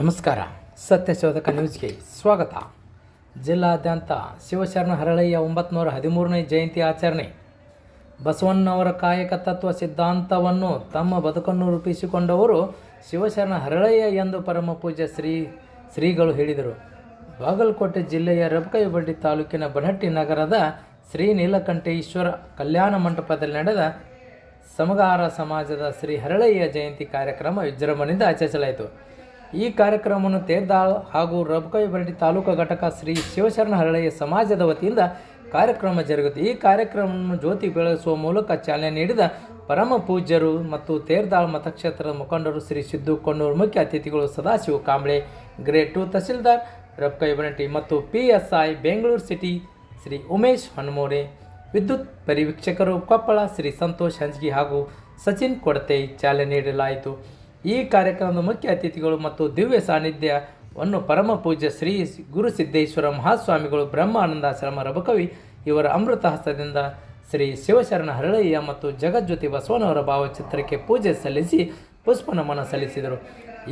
ನಮಸ್ಕಾರ. ಸತ್ಯಶೋಧಕ ನ್ಯೂಸ್ಗೆ ಸ್ವಾಗತ. ಜಿಲ್ಲಾದ್ಯಂತ ಶಿವಶರಣ ಹರಳಯ್ಯ ಒಂಬತ್ನೂರ ಹದಿಮೂರನೇ ಜಯಂತಿ ಆಚರಣೆ. ಬಸವಣ್ಣವರ ಕಾಯಕ ತತ್ವ ಸಿದ್ಧಾಂತವನ್ನು ತಮ್ಮ ಬದುಕನ್ನು ರೂಪಿಸಿಕೊಂಡವರು ಶಿವಶರಣ ಹರಳಯ್ಯ ಎಂದು ಪರಮ ಪೂಜ್ಯ ಶ್ರೀ ಶ್ರೀಗಳು ಹೇಳಿದರು. ಬಾಗಲಕೋಟೆ ಜಿಲ್ಲೆಯ ರಬ್ಕೈಬಡ್ಡಿ ತಾಲೂಕಿನ ಬನಹಟ್ಟಿ ನಗರದ ಶ್ರೀ ನೀಲಕಂಠೇಶ್ವರ ಕಲ್ಯಾಣ ಮಂಟಪದಲ್ಲಿ ನಡೆದ ಸಮಗಾರ ಸಮಾಜದ ಶ್ರೀ ಹರಳಯ್ಯ ಜಯಂತಿ ಕಾರ್ಯಕ್ರಮ ವಿಜೃಂಭಣೆಯಿಂದ ಆಚರಿಸಲಾಯಿತು. ಈ ಕಾರ್ಯಕ್ರಮವನ್ನು ತೇರ್ದಾಳ್ ಹಾಗೂ ರಬಕೈಬಂಡಿ ತಾಲೂಕು ಘಟಕ ಶ್ರೀ ಶಿವಶರಣ ಹರಳೆಯ ಸಮಾಜದ ವತಿಯಿಂದ ಕಾರ್ಯಕ್ರಮ ಜರುಗಿತು. ಈ ಕಾರ್ಯಕ್ರಮವನ್ನು ಜ್ಯೋತಿ ಬೆಳೆಸುವ ಮೂಲಕ ಚಾಲನೆ ನೀಡಿದ ಪರಮ ಪೂಜ್ಯರು ಮತ್ತು ತೇರ್ದಾಳ್ ಮತಕ್ಷೇತ್ರದ ಮುಖಂಡರು ಶ್ರೀ ಸಿದ್ದು ಕೊಣ್ಣೂರು ಮುಖ್ಯ ಅತಿಥಿಗಳು ಸದಾಶಿವ ಕಾಂಬ್ಳೆ, ಗ್ರೇಟ್ ಟು ತಹಸೀಲ್ದಾರ್ ರಬಕೈಬನಟ್ಟಿ ಮತ್ತು P S I Bengaluru city Shri Umesh Hanumore, ವಿದ್ಯುತ್ ಪರಿವೀಕ್ಷಕರು ಕೊಪ್ಪಳ ಶ್ರೀ ಸಂತೋಷ್ ಹಂಜ್ಗಿ ಹಾಗೂ ಸಚಿನ್ ಕೊಡತೆ ಚಾಲನೆ ನೀಡಲಾಯಿತು. ಈ ಕಾರ್ಯಕ್ರಮದ ಮುಖ್ಯ ಅತಿಥಿಗಳು ಮತ್ತು ದಿವ್ಯ ಸಾನ್ನಿಧ್ಯವನ್ನು ಪರಮ ಪೂಜ್ಯ ಶ್ರೀ ಗುರುಸಿದ್ದೇಶ್ವರ ಮಹಾಸ್ವಾಮಿಗಳು ಬ್ರಹ್ಮಾನಂದಾಶ್ರಮ ರಬಕವಿ ಇವರ ಅಮೃತ ಹಸ್ತದಿಂದ ಶ್ರೀ ಶಿವಶರಣ ಹರಳಯ್ಯ ಮತ್ತು ಜಗಜ್ಯೋತಿ ಬಸವನವರ ಭಾವಚಿತ್ರಕ್ಕೆ ಪೂಜೆ ಸಲ್ಲಿಸಿ ಪುಷ್ಪ ನಮನ ಸಲ್ಲಿಸಿದರು.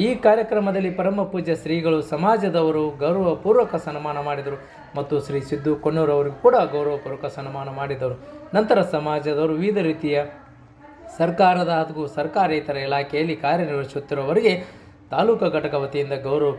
ಈ ಕಾರ್ಯಕ್ರಮದಲ್ಲಿ ಪರಮ ಪೂಜ್ಯ ಶ್ರೀಗಳು ಸಮಾಜದವರು ಗೌರವಪೂರ್ವಕ ಸನ್ಮಾನ ಮಾಡಿದರು ಮತ್ತು ಶ್ರೀ ಸಿದ್ದು ಕೊಣ್ಣೂರವರಿಗೂ ಕೂಡ ಗೌರವಪೂರ್ವಕ ಸನ್ಮಾನ ಮಾಡಿದರು. ನಂತರ ಸಮಾಜದವರು ವಿವಿಧ ರೀತಿಯ ಸರ್ಕಾರದ ಹಾಗೂ ಸರ್ಕಾರೇತರ ಇಲಾಖೆಯಲ್ಲಿ ಕಾರ್ಯನಿರ್ವಹಿಸುತ್ತಿರುವವರಿಗೆ ತಾಲೂಕು ಘಟಕ ವತಿಯಿಂದ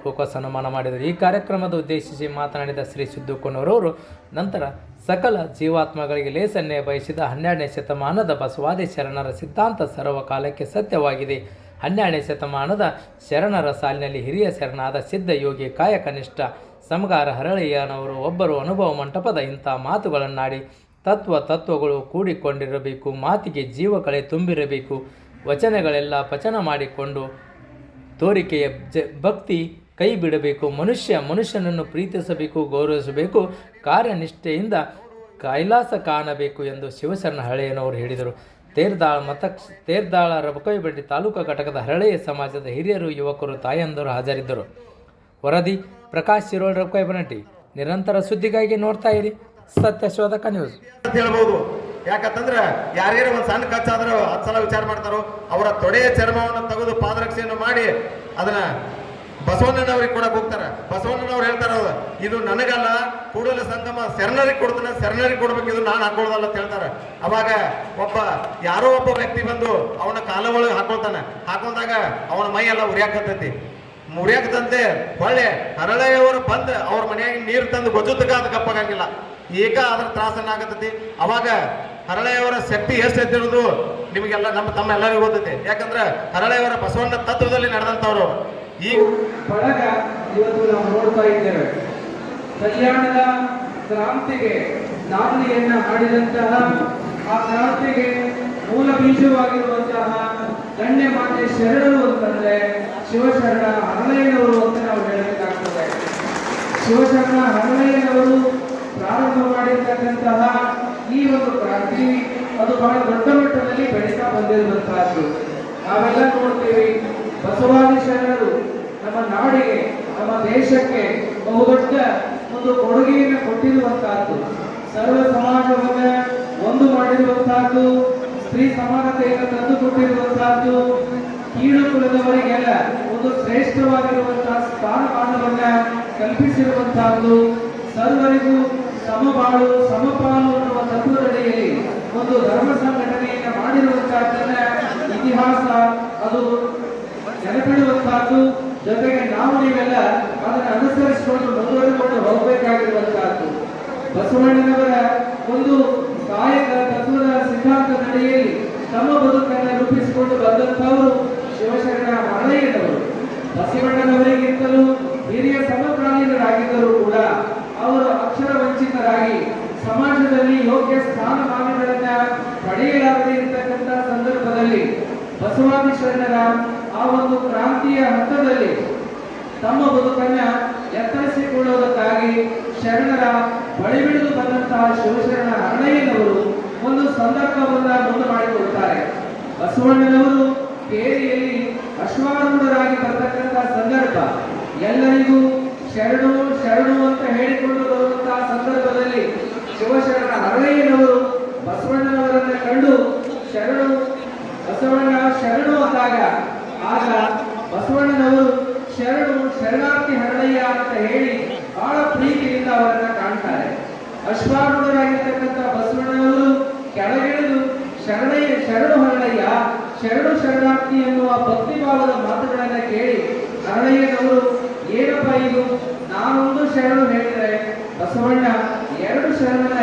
ಫೋಕಸ್ ಸನ್ಮಾನ ಮಾಡಿದರು. ಈ ಕಾರ್ಯಕ್ರಮದ ಉದ್ದೇಶಿಸಿ ಮಾತನಾಡಿದ ಶ್ರೀ ಸಿದ್ದು ಕೊನೂರವರು ನಂತರ ಸಕಲ ಜೀವಾತ್ಮಗಳಿಗೆ ಲೇಸನ್ನೇ ಬಯಸಿದ ಹನ್ನೆರಡನೇ ಶತಮಾನದ ಬಸವಾದಿ ಶರಣರ ಸಿದ್ಧಾಂತ ಸರ್ವಕಾಲಕ್ಕೆ ಸತ್ಯವಾಗಿದೆ. ಹನ್ನೆರಡನೇ ಶತಮಾನದ ಶರಣರ ಸಾಲಿನಲ್ಲಿ ಹಿರಿಯ ಶರಣಾದ ಸಿದ್ಧ ಯೋಗಿ ಕಾಯಕನಿಷ್ಠ ಸಮಗಾರ ಹರಳಯ್ಯನವರು ಒಬ್ಬರು ಅನುಭವ ಮಂಟಪದ ಇಂಥ ಮಾತುಗಳನ್ನಾಡಿ ತತ್ವ ತತ್ವಗಳು ಕೂಡಿಕೊಂಡಿರಬೇಕು, ಮಾತಿಗೆ ಜೀವಕಳೆ ತುಂಬಿರಬೇಕು, ವಚನಗಳೆಲ್ಲ ಪಚನ ಮಾಡಿಕೊಂಡು ತೋರಿಕೆಯ ಜ, ಭಕ್ತಿ ಕೈ ಬಿಡಬೇಕು, ಮನುಷ್ಯ ಮನುಷ್ಯನನ್ನು ಪ್ರೀತಿಸಬೇಕು, ಗೌರವಿಸಬೇಕು, ಕಾರ್ಯನಿಷ್ಠೆಯಿಂದ ಕೈಲಾಸ ಕಾಣಬೇಕು ಎಂದು ಶಿವಶರಣ ಹಳೆಯನವರು ಹೇಳಿದರು. ತೇರ್ದಾಳ ಮತ, ತೇರ್ದಾಳ ರಬಕೈಬಡ್ಡಿ ತಾಲೂಕು ಘಟಕದ ಹರಳೆಯ ಸಮಾಜದ ಹಿರಿಯರು, ಯುವಕರು, ತಾಯಂದರು ಹಾಜರಿದ್ದರು. ವರದಿ, ಪ್ರಕಾಶ್ ಶಿರೋಳ್ ರಬಕೈಬನಟ್ಟಿ ನಿರಂತರ ಸುದ್ದಿಗಾಗಿ ನೋಡ್ತಾ ಇರಿ. ಸತ್ಯಶೋಧಕ ನ್ಯೂಸ್ ಅಂತ ಹೇಳ್ಬೋದು. ಯಾಕಂತಂದ್ರೆ ಯಾರ್ಯಾರು ಒಂದು ಸಣ್ಣ ಕಚ್ಚಾದ್ರೂ ಹತ್ತು ಸಲ ವಿಚಾರ ಮಾಡ್ತಾರೋ, ಅವರ ತೊಡೆಯ ಚರ್ಮವನ್ನು ತೆಗೆದು ಪಾದರಕ್ಷೆಯನ್ನು ಮಾಡಿ ಅದನ್ನ ಬಸವಣ್ಣನವ್ರಿಗೆ ಕೊಡಕ್ ಹೋಗ್ತಾರ. ಬಸವಣ್ಣನವ್ರು ಹೇಳ್ತಾರ ಇದು ನನಗಲ್ಲ, ಕೂಡಲ ಸಂಗಮ, ಶರಣರಿಗೆ ಕೊಡ್ತಾನೆ, ಶರಣರಿಗೆ ಕೊಡ್ಬೇಕು, ಇದು ನಾನು ಹಾಕೊಳ್ಳೋದಲ್ಲ ಅಂತ ಹೇಳ್ತಾರೆ. ಅವಾಗ ಒಬ್ಬ, ಯಾರೋ ಒಬ್ಬ ವ್ಯಕ್ತಿ ಬಂದು ಅವನ ಕಾಲ ಒಳಗೆ ಹಾಕೊಳ್ತಾನೆ. ಹಾಕೊಂಡಾಗ ಅವನ ಮೈ ಎಲ್ಲ ಉರಿಯಾಕತ್ತೈತಿ. ತಂದೆ ಹೊಳ್ಳೆ ಹರಳೆಯವರು ಬಂದು ಅವ್ರ ಮನೆಯಾಗಿ ನೀರು ತಂದು ಗೊಜ್ಜುತ್ತಕ ಅದು ಕಪ್ಪಾಗಂಗಿಲ್ಲ. ಈಗ ಅದ್ರ ತ್ರಾಸನ್ನ ಆಗತೈತಿ ಅವಾಗ ಹರಳೆಯವರ ಶಕ್ತಿ ಎಷ್ಟು ಎತ್ತಿರೋದು ನಿಮಗೆಲ್ಲ ನಮ್ಮ ತಮ್ಮ ಎಲ್ಲರಿಗೂ ಗೊತ್ತೈತಿ. ಯಾಕಂದ್ರೆ ಹರಳೆಯವರ ಬಸವಣ್ಣ ತತ್ವದಲ್ಲಿ ನಡೆದಂತವ್ರು ಈಗ ಬಳಗ ಇವತ್ತು ನಾವು ನೋಡ್ತಾ ಇದ್ದೇವೆ. ಕಲ್ಯಾಣದ ಕ್ರಾಂತಿಗೆ ನಾಂದಿಯನ್ನ ಮಾಡಿದಂತಹ ಆ ಕ್ರಾಂತಿಗೆ ಮೂಲ ಬೀಜವಾಗಿರುವಂತಹ ಗಣ್ಯ ಮಾತೆ ಶರಣರು ಅಂತಂದ್ರೆ ಶಿವಶರಣ ಹರಳಯ್ಯನವರು ಅಂತ ನಾವು ಹೇಳಬೇಕಾಗ್ತದೆ. ಶಿವಶರಣ ಹರಳಯ್ಯನವರು ಪ್ರಾರಂಭ ಮಾಡಿರ್ತಕ್ಕಂತಹ ಈ ಒಂದು ಕ್ರಾಂತಿ, ಅದು ಬಹಳ ದೊಡ್ಡ ಮಟ್ಟದಲ್ಲಿ ಬೆಳೀತಾ ಬಂದಿರುವಂತಹದ್ದು. ನಾವೆಲ್ಲ ನೋಡ್ತೀವಿ, ಬಸವಾದಿ ಶರಣರು ನಮ್ಮ ನಾಡಿಗೆ, ನಮ್ಮ ದೇಶಕ್ಕೆ ಬಹುದೊಡ್ಡ ಒಂದು ಕೊಡುಗೆಯನ್ನು ಕೊಟ್ಟಿರುವಂತಹದ್ದು. ಸರ್ವ ಸಮಾಜವನ್ನ ಒಂದು ಮಾಡಿರುವಂತಹದ್ದು, ಸ್ತ್ರೀ ಸಮಾನತೆಯನ್ನು ತಂದು ಕೊಟ್ಟಿರುವಂತಹದ್ದು ಕೀಳು ಕುಲದವರಿಗೆಲ್ಲ ಒಂದು ಶ್ರೇಷ್ಠವಾಗಿರುವಂತಹ ಸ್ಥಾನಮಾನವನ್ನ ಕಲ್ಪಿಸಿರುವಂತಹದ್ದು. ಸರ್ವರಿಗೂ ಸಮಬಾಳು, ಸಮಪಾಲು ಅನ್ನುವ ತತ್ವದಡಿಯಲ್ಲಿ ಒಂದು ಧರ್ಮ ಸಂಘಟನೆಯನ್ನ ಮಾಡಿರುವಂತಹದ್ದನ್ನ ಇತಿಹಾಸ, ಅದು ನೆನಪಿಡುವಂತಹದ್ದು. ಜೊತೆಗೆ ನಾವು ನೀವೆಲ್ಲ ಅದನ್ನು ಅನುಸರಿಸಿಕೊಂಡು ಮುಂದುವರೆದುಕೊಂಡು ಹೋಗಬೇಕಾಗಿರುವಂತಹದ್ದು. ಬಸವಣ್ಣನವರ ಒಂದು ಕಾಯಕ ತತ್ವದ ಸಿದ್ಧಾಂತದಡಿಯಲ್ಲಿ ತಮ್ಮ ಬದುಕನ್ನು ರೂಪಿಸಿಕೊಂಡು ಬಂದಂತವರು ಶಿವಶರಣ ಹರಳಯ್ಯನವರು ಬಸವಣ್ಣನವರಿಗಿಂತಲೂ ಹಿರಿಯ ಸಮಕಾಲೀನರಾಗಿದ್ದರೂ ಕೂಡ ಅವರು ಅಕ್ಷರ ವಂಚಿತರಾಗಿ ಸಮಾಜದಲ್ಲಿ ಯೋಗ್ಯ ಸ್ಥಾನಮಾನಗಳನ್ನ ಪಡೆಯಲಾಗದೆ ಇರತಕ್ಕಂತಹ ಸಂದರ್ಭದಲ್ಲಿ ಬಸವಾದಿ ಶರಣರ ಆ ಒಂದು ಕ್ರಾಂತಿಯ ಹಂತದಲ್ಲಿ ತಮ್ಮ ಬದುಕನ್ನ ಎತ್ತರಿಸಿಕೊಳ್ಳುವುದಕ್ಕಾಗಿ ಶರಣರ ಬಳಿ ಬಿಡಿದು ಬಂದಂತಹ ಶಿವಶರಣ ಅರಣಯ್ಯನವರು ಒಂದು ಸಂದರ್ಭವನ್ನ ಮುಂದೆ ಮಾಡಿಕೊಡುತ್ತಾರೆ. ಬಸವಣ್ಣನವರು ಕೇರಿಯಲ್ಲಿ ಅಶ್ವಾರೂಢರಾಗಿ ಬರ್ತಕ್ಕಂಥ ಸಂದರ್ಭ ಎಲ್ಲರಿಗೂ ಶರಣು ಶರಣು ಅಂತ ಹೇಳಿಕೊಂಡು ಬರುವಂತಹ ಸಂದರ್ಭದಲ್ಲಿ ಶಿವಶರಣ ಹರಳಯ್ಯನವರು ಬಸವಣ್ಣನವರನ್ನ ಕಂಡು ಶರಣು ಬಸವಣ್ಣ ಶರಣು ಅಂದಾಗ ಆಗ ಬಸವಣ್ಣನವರು ಶರಣು ಶರಣಾರ್ಥಿ ಹರಳಯ್ಯ ಅಂತ ಹೇಳಿ ಬಹಳ ಪ್ರೀತಿಯಿಂದ ಅವರನ್ನ ಕಾಣ್ತಾರೆ ಅಶ್ವಾರೂಢರಾಗಿರ್ತಕ್ಕಂಥ ಬಸವಣ್ಣನವರು ಕೆಳಗಿಳಿದು ಶರಣಯ್ಯ ಶರಣು ಹರಣಯ್ಯ ಶರಣು ಶರಣಾರ್ಥಿ ಎನ್ನುವ ಭಕ್ತಿಭಾವದ ಮಾತುಗಳನ್ನ ಕೇಳಿ ಹರಣಯ್ಯನವರು ಏನಪ್ಪ ಇದು? ನಾನೊಂದು ಶರಣು ಹೇಳಿದರೆ ಬಸವಣ್ಣ ಎರಡು ಶರಣನ್ನ